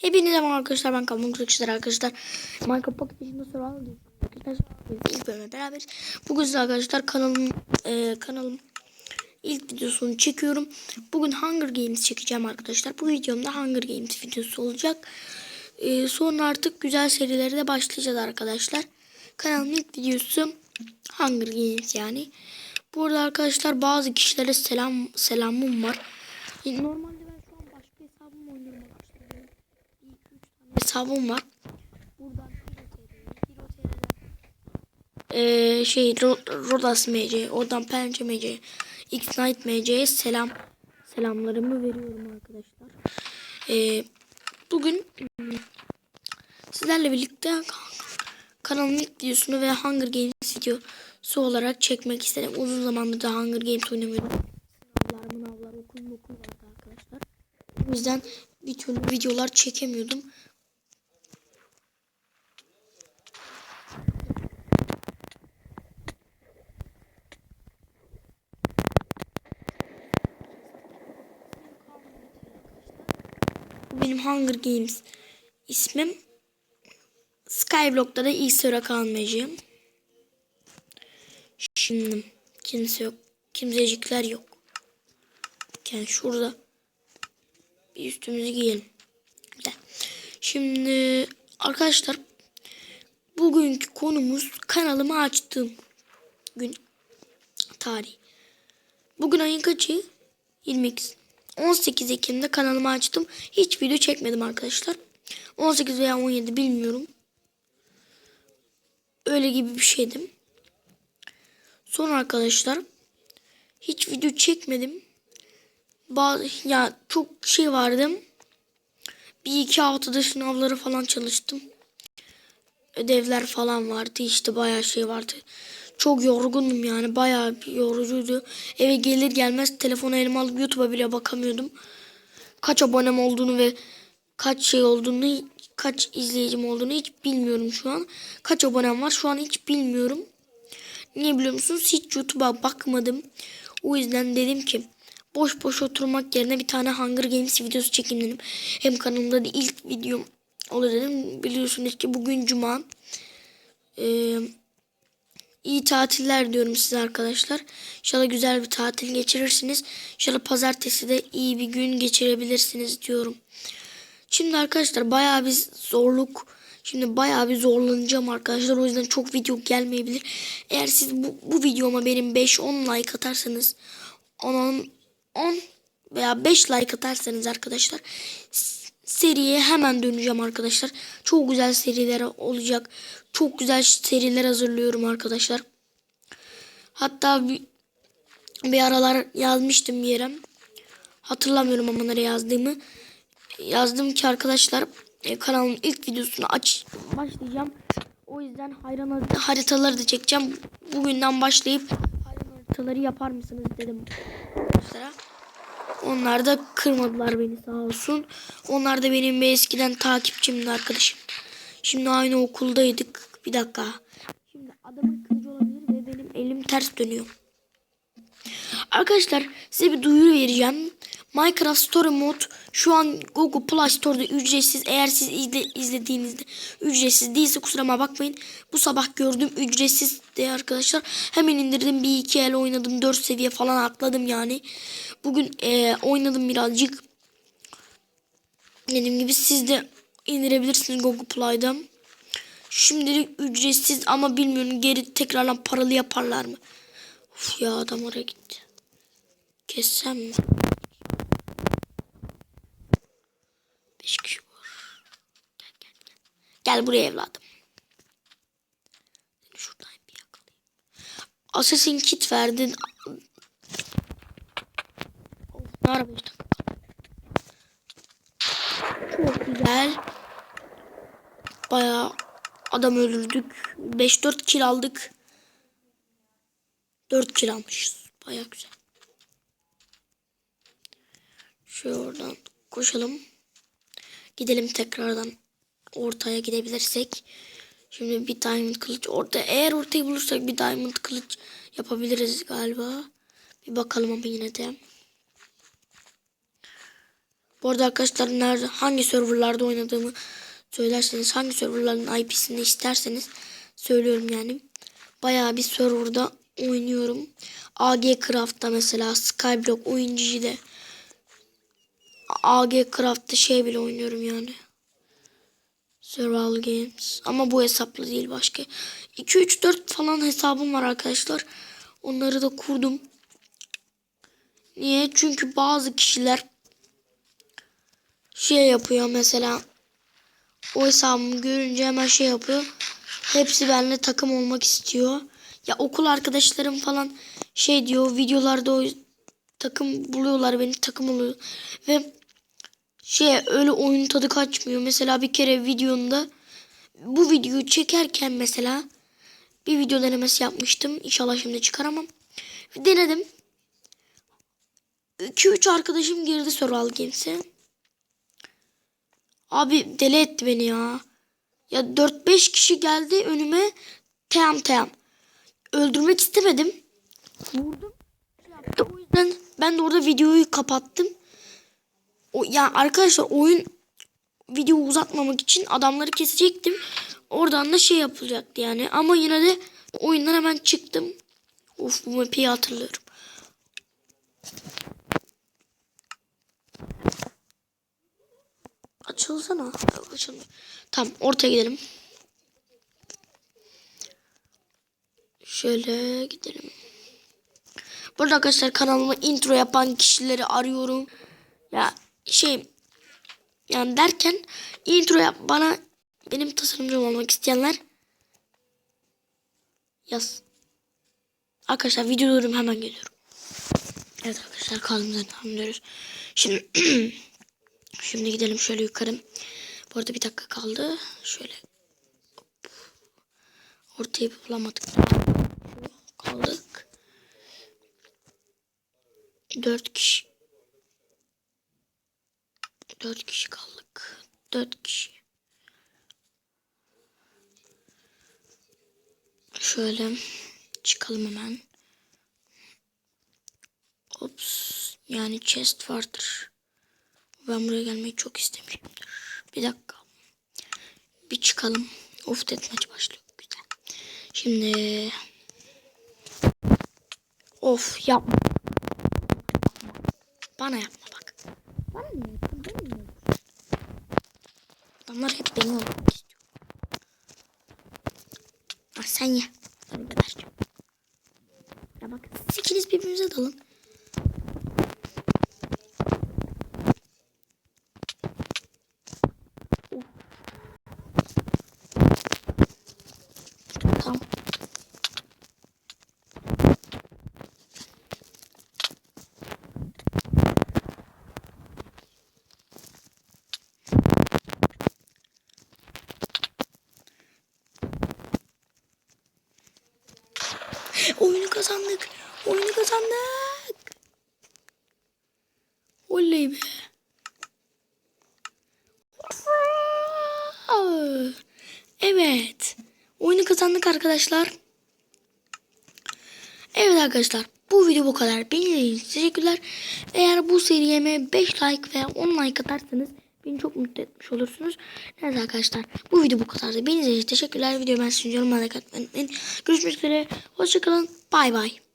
Hepinize merhaba arkadaşlar ben Kamil Kırıkçılar arkadaşlar. Minecraft Pocket Edition'da diyorsunuz. Arkadaşlar ilk bölüme beraberiz. Bugün size arkadaşlar kanalım e, kanalım ilk videosunu çekiyorum. Bugün Hunger Games çekeceğim arkadaşlar. Bu videomda Hunger Games videosu olacak. E, sonra artık güzel serilere de başlayacağız arkadaşlar. Kanalın ilk videosu Hunger Games yani. Burada arkadaşlar bazı kişilere selam selamım var. E, Normalde ben şu an başka hesabımla oynuyorum arkadaşlar. Benim bir, iki, üç tane hesabım var. Buradan ee, şey Ro- Rodas MC, oradan Pençe MC, X-Night MC'ye selam selamlarımı veriyorum arkadaşlar. Ee, bugün sizlerle birlikte kanalın ilk videosunu ve Hunger Games videosu olarak çekmek istedim. Uzun zamandır da Hunger Games oynamıyordum. Sınavlar, mınavlar, okul okul vardı arkadaşlar. O yüzden video, videolar çekemiyordum. Benim Hunger Games ismim. Skyblock'ta da ilk sıra kalmayacağım. Şimdi kimse yok. Kimsecikler yok. Yani şurada bir üstümüzü giyelim. Şimdi arkadaşlar bugünkü konumuz kanalımı açtığım gün tarih. Bugün ayın kaçı? 22. 18 Ekim'de kanalımı açtım. Hiç video çekmedim arkadaşlar. 18 veya 17 bilmiyorum. Öyle gibi bir şeydim. Sonra arkadaşlar hiç video çekmedim. Bazı ya çok şey vardı. Bir iki haftada sınavları falan çalıştım. Ödevler falan vardı işte bayağı şey vardı. Çok yorgundum yani bayağı yorucuydu. Eve gelir gelmez telefonu elime alıp YouTube'a bile bakamıyordum. Kaç abonem olduğunu ve kaç şey olduğunu, kaç izleyicim olduğunu hiç bilmiyorum şu an. Kaç abonem var şu an hiç bilmiyorum. Niye biliyor musunuz? Hiç YouTube'a bakmadım. O yüzden dedim ki boş boş oturmak yerine bir tane Hunger Games videosu çekeyim dedim. Hem kanalımda da ilk videom olur dedim. Biliyorsunuz ki bugün cuma. Ee, iyi tatiller diyorum size arkadaşlar. İnşallah güzel bir tatil geçirirsiniz. İnşallah pazartesi de iyi bir gün geçirebilirsiniz diyorum. Şimdi arkadaşlar bayağı bir zorluk. Şimdi bayağı bir zorlanacağım arkadaşlar. O yüzden çok video gelmeyebilir. Eğer siz bu, bu videoma benim 5-10 like atarsanız 10, 10 veya 5 like atarsanız arkadaşlar seriye hemen döneceğim arkadaşlar. Çok güzel seriler olacak. Çok güzel seriler hazırlıyorum arkadaşlar. Hatta bir, bir aralar yazmıştım bir yere. Hatırlamıyorum ama nereye yazdığımı. Yazdım ki arkadaşlar e, kanalın ilk videosunu aç başlayacağım. O yüzden hayran haritaları da çekeceğim. Bugünden başlayıp hayran haritaları yapar mısınız dedim arkadaşlara. Onlar da kırmadılar beni sağ olsun. Onlar da benim bir eskiden takipçimdi arkadaşım. Şimdi aynı okuldaydık. Bir dakika. Şimdi adamın kılıcı olabilir ve benim elim ters dönüyor. Arkadaşlar size bir duyuru vereceğim. Minecraft Story Mode şu an Google Play Store'da ücretsiz. Eğer siz izle, izlediğinizde ücretsiz değilse kusuruma bakmayın. Bu sabah gördüm ücretsiz de arkadaşlar. Hemen indirdim bir iki el oynadım. 4 seviye falan atladım yani. Bugün e, oynadım birazcık. Dediğim gibi siz de indirebilirsiniz Google Play'da. Şimdilik ücretsiz ama bilmiyorum geri tekrardan paralı yaparlar mı? Uf ya adam oraya gitti. Kessem mi? Beş kişi var. Gel gel gel. Gel buraya evladım. Şuradan bir yakalayayım. Assassin kit verdin. Araba işte. Çok güzel. Bayağı adam öldürdük. 5-4 kill aldık. 4 kill almışız. Bayağı güzel. Şöyle oradan koşalım. Gidelim tekrardan ortaya gidebilirsek. Şimdi bir diamond kılıç orta eğer ortayı bulursak bir diamond kılıç yapabiliriz galiba. Bir bakalım ama yine de. Bu arada arkadaşlar nerede hangi serverlarda oynadığımı söylerseniz hangi serverların IP'sini isterseniz söylüyorum yani. Bayağı bir serverda oynuyorum. AG Craft'ta mesela Skyblock oyuncuda AG Craft'ta şey bile oynuyorum yani. Survival Games. Ama bu hesaplı değil başka. 2 3 4 falan hesabım var arkadaşlar. Onları da kurdum. Niye? Çünkü bazı kişiler şey yapıyor mesela o hesabımı görünce hemen şey yapıyor. Hepsi benimle takım olmak istiyor. Ya okul arkadaşlarım falan şey diyor videolarda o takım buluyorlar beni takım oluyor. Ve şey öyle oyun tadı kaçmıyor. Mesela bir kere videonda bu videoyu çekerken mesela bir video denemesi yapmıştım. İnşallah şimdi çıkaramam. Denedim. 2-3 arkadaşım girdi Survival Games'e. Abi deli etti beni ya. Ya 4-5 kişi geldi önüme team team. Öldürmek istemedim. Vurdum. O yüzden ben de orada videoyu kapattım. O, yani arkadaşlar oyun video uzatmamak için adamları kesecektim. Oradan da şey yapılacaktı yani. Ama yine de oyundan hemen çıktım. Of bu map'i hatırlıyorum. Açılsana. Açılmıyor. Tamam ortaya gidelim. Şöyle gidelim. Burada arkadaşlar kanalıma intro yapan kişileri arıyorum. Ya şey yani derken intro yap bana benim tasarımcım olmak isteyenler yaz. Arkadaşlar video durum hemen geliyorum. Evet arkadaşlar kaldığımızdan devam ediyoruz. Şimdi şimdi gidelim şöyle yukarı. Bu arada bir dakika kaldı. Şöyle hop. ortayı bulamadık. Kaldık. Dört kişi. Dört kişi kaldık. Dört kişi. Şöyle çıkalım hemen. Ops. Yani chest vardır. Ben buraya gelmeyi çok istemişimdir. Bir dakika. Bir çıkalım. Of deathmatch başlıyor. Güzel. Şimdi Of yapma. Bana yapma bak. Bana ne yapıyorsun? Bana ne? Adamlar hep beni almak istiyor. Ha, sen ye. Ben gebereceğim. Ya bak siz ikiniz birbirinize dalın. Of. Tamam. Oyunu kazandık. Oyunu kazandık. Oley be. Evet. Oyunu kazandık arkadaşlar. Evet arkadaşlar. Bu video bu kadar. Beni izlediğiniz teşekkürler. Eğer bu seriyeme 5 like veya 10 like atarsanız beni çok mutlu etmiş olursunuz. Evet arkadaşlar. Bu video bu kadardı. Beni izlediğiniz teşekkürler. Videoyu ben sunuyorum. Bana like atmayı unutmayın. Görüşmek üzere. Hoşçakalın. Bay bay.